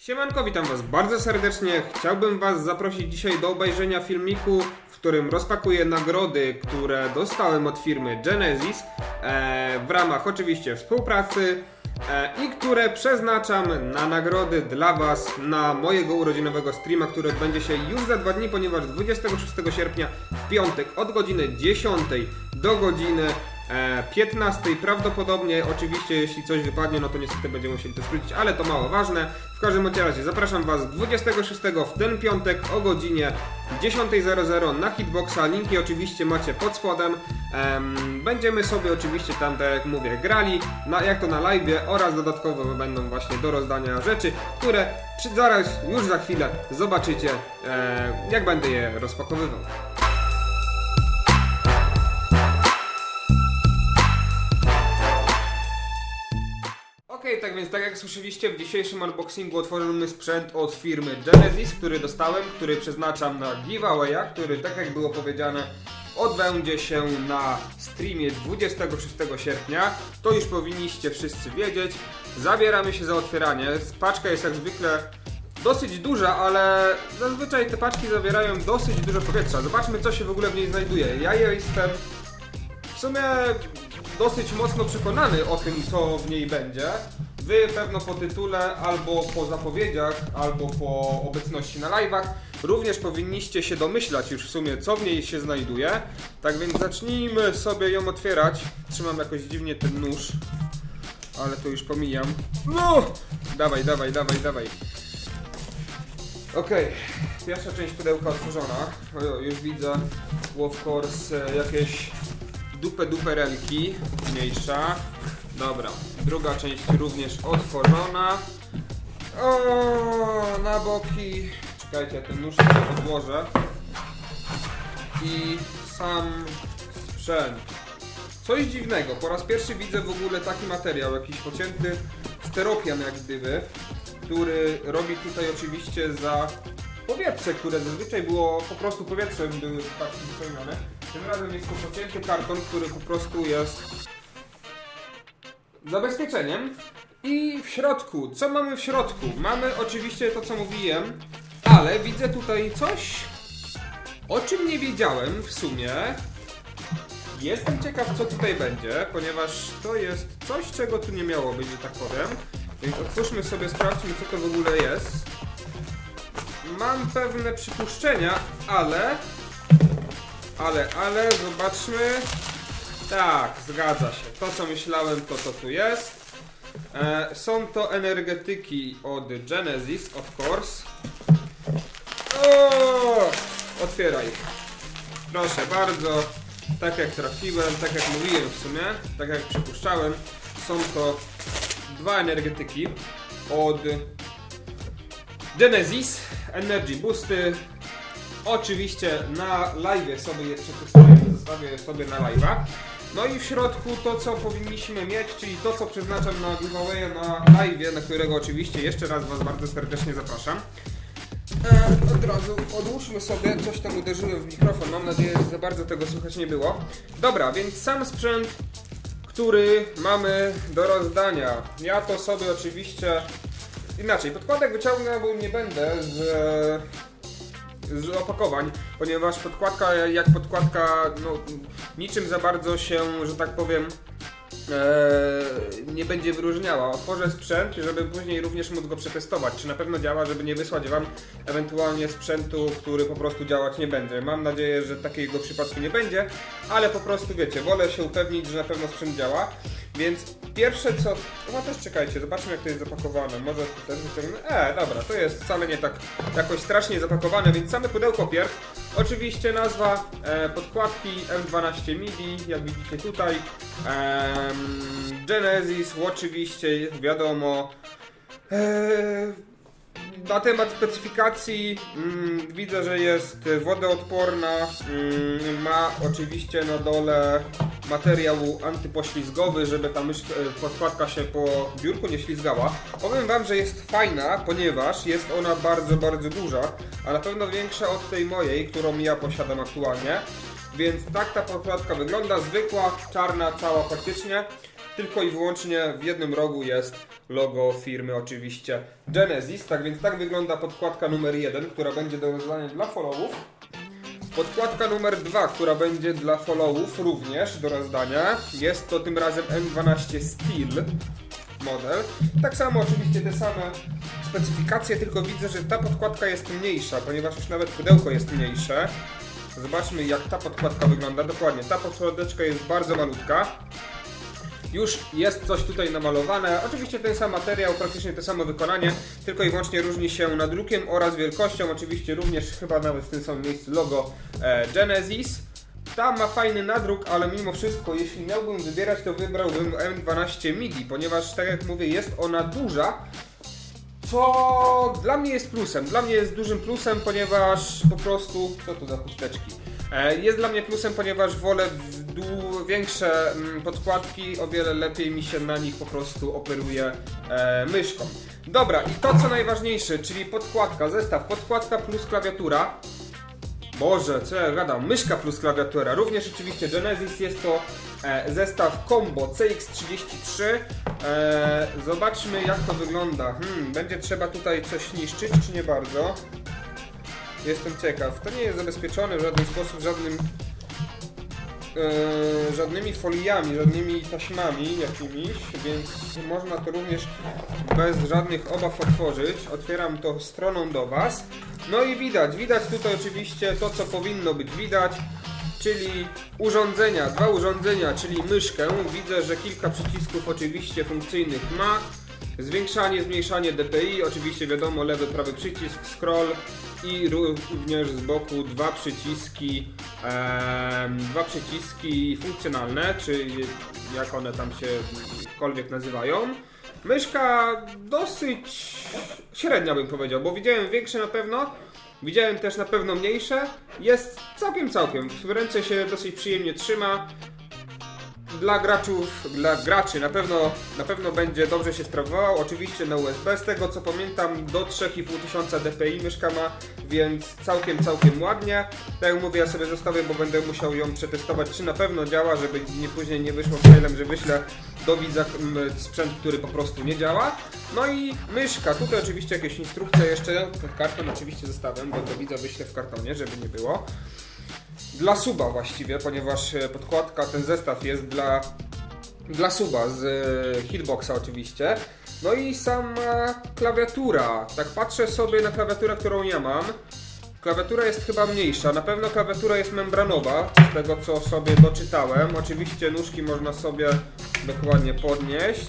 Siemanko, witam was bardzo serdecznie. Chciałbym was zaprosić dzisiaj do obejrzenia filmiku, w którym rozpakuję nagrody, które dostałem od firmy Genesis e, w ramach oczywiście współpracy e, i które przeznaczam na nagrody dla was na mojego urodzinowego streama, który odbędzie się już za dwa dni, ponieważ 26 sierpnia w piątek od godziny 10 do godziny 15 prawdopodobnie, oczywiście jeśli coś wypadnie, no to niestety będziemy musieli to skrócić, ale to mało ważne. W każdym razie zapraszam Was 26 w ten piątek o godzinie 10.00 na Hitboxa. Linki oczywiście macie pod spodem. Em, będziemy sobie oczywiście tam, tak jak mówię, grali, na, jak to na live oraz dodatkowo będą właśnie do rozdania rzeczy, które przy, zaraz, już za chwilę zobaczycie, e, jak będę je rozpakowywał. Tak więc tak jak słyszeliście, w dzisiejszym unboxingu otworzymy sprzęt od firmy Genesis, który dostałem, który przeznaczam na giveawaya, który tak jak było powiedziane odbędzie się na streamie 26 sierpnia. To już powinniście wszyscy wiedzieć. Zabieramy się za otwieranie. Paczka jest jak zwykle dosyć duża, ale zazwyczaj te paczki zawierają dosyć dużo powietrza. Zobaczmy co się w ogóle w niej znajduje. Ja jestem w sumie dosyć mocno przekonany o tym, co w niej będzie. Wy pewno po tytule, albo po zapowiedziach, albo po obecności na live'ach również powinniście się domyślać już w sumie, co w niej się znajduje. Tak więc zacznijmy sobie ją otwierać. Trzymam jakoś dziwnie ten nóż, ale to już pomijam. No! Dawaj, dawaj, dawaj, dawaj. Okej, pierwsza część pudełka otworzona. O, już widzę, of course, e, jakieś dupę dupę relki, mniejsza. Dobra, druga część również otworzona. O, na boki. Czekajcie, ja ten nóż sobie odłożę. I sam sprzęt. Coś dziwnego, po raz pierwszy widzę w ogóle taki materiał, jakiś pocięty steropian jak gdyby, który robi tutaj oczywiście za powietrze, które zazwyczaj było po prostu powietrzem były paczki wypełnione. Tym razem jest to pocięty karton, który po prostu jest zabezpieczeniem. I w środku, co mamy w środku? Mamy oczywiście to, co mówiłem, ale widzę tutaj coś, o czym nie wiedziałem w sumie. Jestem ciekaw, co tutaj będzie, ponieważ to jest coś, czego tu nie miało być, że tak powiem. Więc otwórzmy sobie, sprawdźmy, co to w ogóle jest. Mam pewne przypuszczenia, ale... Ale, ale, zobaczmy. Tak, zgadza się. To, co myślałem, to to tu jest. E, są to energetyki od Genesis, of course. O! Otwieraj. Proszę bardzo. Tak jak trafiłem, tak jak mówiłem w sumie, tak jak przypuszczałem, są to dwa energetyki od Genesis, Energy Boosty. Oczywiście na live sobie je przetestuję, zostawię sobie na live'a. No i w środku to co powinniśmy mieć, czyli to co przeznaczam na giveaway na live, na którego oczywiście jeszcze raz Was bardzo serdecznie zapraszam. E, od razu odłóżmy sobie, coś tam uderzyłem w mikrofon, mam nadzieję, że za bardzo tego słychać nie było. Dobra, więc sam sprzęt, który mamy do rozdania. Ja to sobie oczywiście inaczej, podkładek wyciągał nie będę z, z opakowań, ponieważ podkładka jak podkładka, no niczym za bardzo się, że tak powiem, Eee, nie będzie wyróżniała. Otworzę sprzęt, żeby później również móc go przetestować, czy na pewno działa, żeby nie wysłać Wam ewentualnie sprzętu, który po prostu działać nie będzie. Mam nadzieję, że takiego przypadku nie będzie, ale po prostu wiecie, wolę się upewnić, że na pewno sprzęt działa. Więc pierwsze co... No też czekajcie, zobaczmy jak to jest zapakowane. Może też wyciągnę... E, dobra, to jest wcale nie tak jakoś strasznie zapakowane, więc same pudełko pierw. Oczywiście nazwa e, podkładki M12 MIDI, jak widzicie tutaj. Em, Genesis, oczywiście, wiadomo. E, na temat specyfikacji mm, widzę, że jest wodoodporna, mm, ma oczywiście na dole materiał antypoślizgowy, żeby ta mysz, e, podkładka się po biurku nie ślizgała. Powiem Wam, że jest fajna, ponieważ jest ona bardzo, bardzo duża, a na pewno większa od tej mojej, którą ja posiadam aktualnie. Więc tak ta podkładka wygląda, zwykła, czarna, cała faktycznie. tylko i wyłącznie w jednym rogu jest logo firmy oczywiście Genesis. Tak więc tak wygląda podkładka numer 1, która będzie do rozdania dla followów. Podkładka numer 2, która będzie dla followów również do rozdania. Jest to tym razem M12 Steel model. Tak samo oczywiście te same specyfikacje, tylko widzę, że ta podkładka jest mniejsza, ponieważ już nawet pudełko jest mniejsze. Zobaczmy jak ta podkładka wygląda. Dokładnie, ta podkładeczka jest bardzo malutka. Już jest coś tutaj namalowane. Oczywiście ten sam materiał, praktycznie to samo wykonanie, tylko i wyłącznie różni się nadrukiem oraz wielkością. Oczywiście również chyba nawet w tym samym miejscu logo e, Genesis. Ta ma fajny nadruk, ale mimo wszystko, jeśli miałbym wybierać, to wybrałbym M12 MIDI, ponieważ tak jak mówię, jest ona duża, co dla mnie jest plusem. Dla mnie jest dużym plusem, ponieważ po prostu. Co to za chusteczki? E, Jest dla mnie plusem, ponieważ wolę większe mm, podkładki, o wiele lepiej mi się na nich po prostu operuje e, myszką. Dobra, i to co najważniejsze, czyli podkładka, zestaw podkładka plus klawiatura. Boże, co ja gadam? Myszka plus klawiatura. Również oczywiście Genesis jest to e, zestaw Combo CX33. E, zobaczmy jak to wygląda. Hmm, będzie trzeba tutaj coś niszczyć, czy nie bardzo? Jestem ciekaw. To nie jest zabezpieczone w żaden sposób, żadnym e, żadnymi foliami, żadnymi taśmami jakimiś, więc można to również bez żadnych obaw otworzyć. Otwieram to stroną do Was. No i widać, widać tutaj oczywiście to, co powinno być widać, czyli urządzenia, dwa urządzenia, czyli myszkę. Widzę, że kilka przycisków oczywiście funkcyjnych ma. Zwiększanie, zmniejszanie DPI, oczywiście wiadomo, lewy, prawy przycisk, scroll i również z boku dwa przyciski, em, dwa przyciski funkcjonalne, czy jak one tam się jakkolwiek nazywają. Myszka dosyć średnia bym powiedział, bo widziałem większe na pewno, widziałem też na pewno mniejsze. Jest całkiem całkiem, w ręce się dosyć przyjemnie trzyma dla graczów, dla graczy na pewno, na pewno będzie dobrze się sprawował. Oczywiście na USB, z tego co pamiętam, do 3500 dpi myszka ma, więc całkiem, całkiem ładnie. Tak jak mówię, ja sobie zostawię, bo będę musiał ją przetestować, czy na pewno działa, żeby nie później nie wyszło mailem, że wyślę do widza mm, sprzęt, który po prostu nie działa. No i myszka, tutaj oczywiście jakieś instrukcje jeszcze, karton oczywiście zostawiam, bo do widza wyślę w kartonie, żeby nie było dla suba właściwie, ponieważ e, podkładka, ten zestaw jest dla, dla suba z e, hitboxa oczywiście. No i sama klawiatura. Tak patrzę sobie na klawiaturę, którą ja mam. Klawiatura jest chyba mniejsza, na pewno klawiatura jest membranowa, z tego co sobie doczytałem. Oczywiście nóżki można sobie dokładnie podnieść.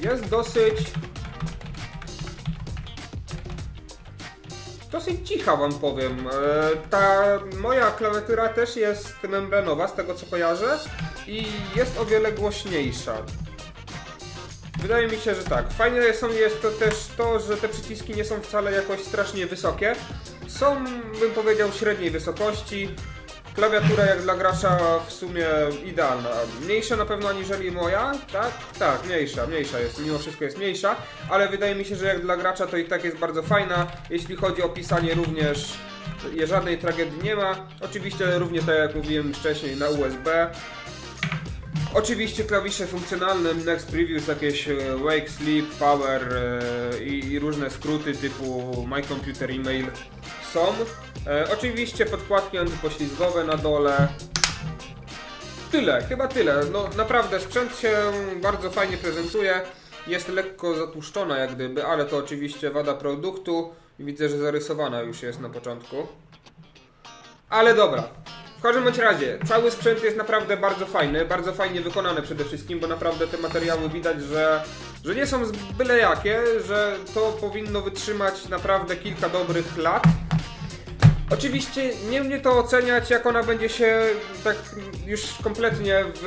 Jest dosyć dosyć cicha wam powiem. E, Ta moja klawiatura też jest membranowa, z tego co kojarzę i jest o wiele głośniejsza. Wydaje mi się, że tak. Fajne są jest to też to, że te przyciski nie są wcale jakoś strasznie wysokie. Są, bym powiedział, średniej wysokości. Klawiatura jak dla gracza w sumie idealna. Mniejsza na pewno aniżeli moja, tak? Tak, mniejsza, mniejsza jest, mimo wszystko jest mniejsza, ale wydaje mi się, że jak dla gracza to i tak jest bardzo fajna. Jeśli chodzi o pisanie również żadnej tragedii nie ma. Oczywiście równie tak jak mówiłem wcześniej na USB. Oczywiście klawisze funkcjonalne, Next Previews, jakieś e, Wake, Sleep, Power e, i, i różne skróty typu My Computer Email są. E, oczywiście podkładki antypoślizgowe na dole. Tyle, chyba tyle. No naprawdę sprzęt się bardzo fajnie prezentuje. Jest lekko zatłuszczona jak gdyby, ale to oczywiście wada produktu. Widzę, że zarysowana już jest na początku. Ale dobra. Każdym bądź razie, cały sprzęt jest naprawdę bardzo fajny, bardzo fajnie wykonany przede wszystkim, bo naprawdę te materiały widać, że, że nie są byle jakie, że to powinno wytrzymać naprawdę kilka dobrych lat. Oczywiście nie mnie to oceniać, jak ona będzie się tak już kompletnie w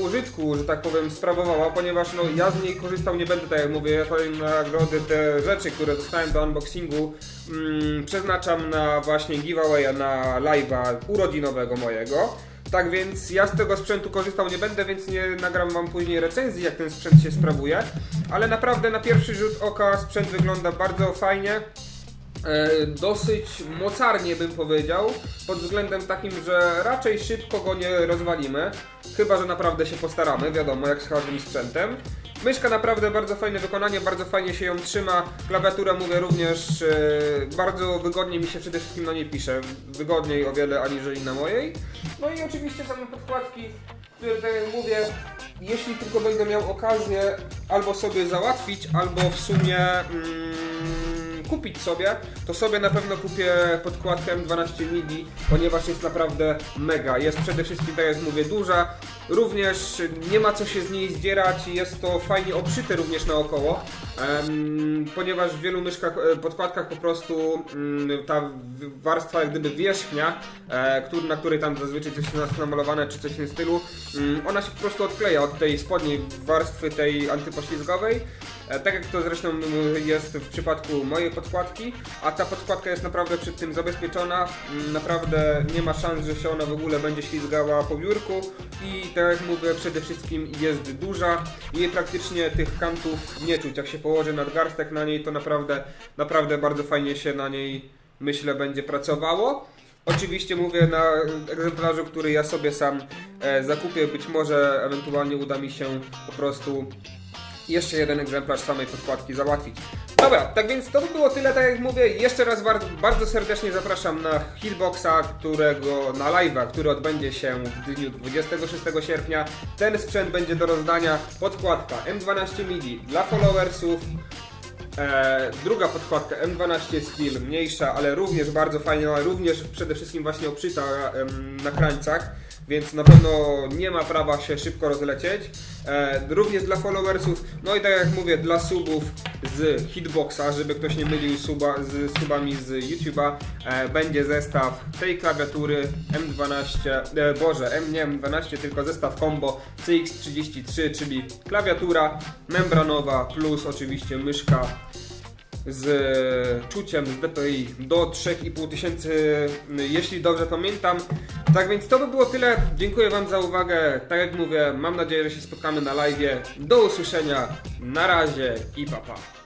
użytku, że tak powiem, sprawowała, ponieważ no, ja z niej korzystał nie będę, tak jak mówię, ja te nagrody, te rzeczy, które dostałem do unboxingu, mm, przeznaczam na właśnie giveawaya, na live'a urodzinowego mojego. Tak więc ja z tego sprzętu korzystał nie będę, więc nie nagram wam później recenzji, jak ten sprzęt się sprawuje. Ale naprawdę na pierwszy rzut oka sprzęt wygląda bardzo fajnie. E, dosyć mocarnie bym powiedział, pod względem takim, że raczej szybko go nie rozwalimy, chyba że naprawdę się postaramy, wiadomo jak z każdym sprzętem. Myszka naprawdę bardzo fajne wykonanie, bardzo fajnie się ją trzyma. Klawiatura mówię również e, bardzo wygodnie mi się przede wszystkim na niej pisze. Wygodniej o wiele aniżeli na mojej. No i oczywiście same podkładki, które tak jak mówię, jeśli tylko będę miał okazję albo sobie załatwić, albo w sumie mm, kupić sobie, to sobie na pewno kupię podkładkę M12 MIDI, ponieważ jest naprawdę mega. Jest przede wszystkim, tak jak mówię, duża. Również nie ma co się z niej zdzierać, jest to fajnie obszyte również naokoło, ponieważ w wielu myszkach, e, podkładkach po prostu mm, ta warstwa jak gdyby wierzchnia, e, na której tam zazwyczaj coś jest namalowane czy coś w tym stylu, mm, ona się po prostu odkleja od tej spodniej warstwy tej antypoślizgowej, tak jak to zresztą jest w przypadku mojej podkładki, a ta podkładka jest naprawdę przed tym zabezpieczona, mm, naprawdę nie ma szans, że się ona w ogóle będzie ślizgała po biurku i tak jak mówię, przede wszystkim jest duża i praktycznie tych kantów nie czuć. Jak się położy nadgarstek na niej, to naprawdę, naprawdę bardzo fajnie się na niej, myślę, będzie pracowało. Oczywiście mówię na egzemplarzu, który ja sobie sam e, zakupię, być może ewentualnie uda mi się po prostu jeszcze jeden egzemplarz samej podkładki załatwić. Dobra, tak więc to by było tyle, tak jak mówię. Jeszcze raz bardzo, bardzo serdecznie zapraszam na Hitboxa, którego na live'a, który odbędzie się w dniu 26 sierpnia. Ten sprzęt będzie do rozdania. Podkładka M12 MIDI dla followersów. E, druga podkładka M12 Steel, mniejsza, ale również bardzo fajna, również przede wszystkim właśnie obszyta em, na krańcach, więc na pewno nie ma prawa się szybko rozlecieć. E, również dla followersów, no i tak jak mówię, dla subów z Hitboxa, żeby ktoś nie mylił suba, z subami z YouTube'a, e, będzie zestaw tej klawiatury M12, e, Boże, M nie M12, tylko zestaw combo CX33, czyli klawiatura membranowa plus oczywiście myszka z czuciem z DPI do 3500 tysięcy, jeśli dobrze pamiętam. Tak więc to by było tyle. Dziękuję Wam za uwagę. Tak jak mówię, mam nadzieję, że się spotkamy na live. Do usłyszenia. Na razie i papa. Pa.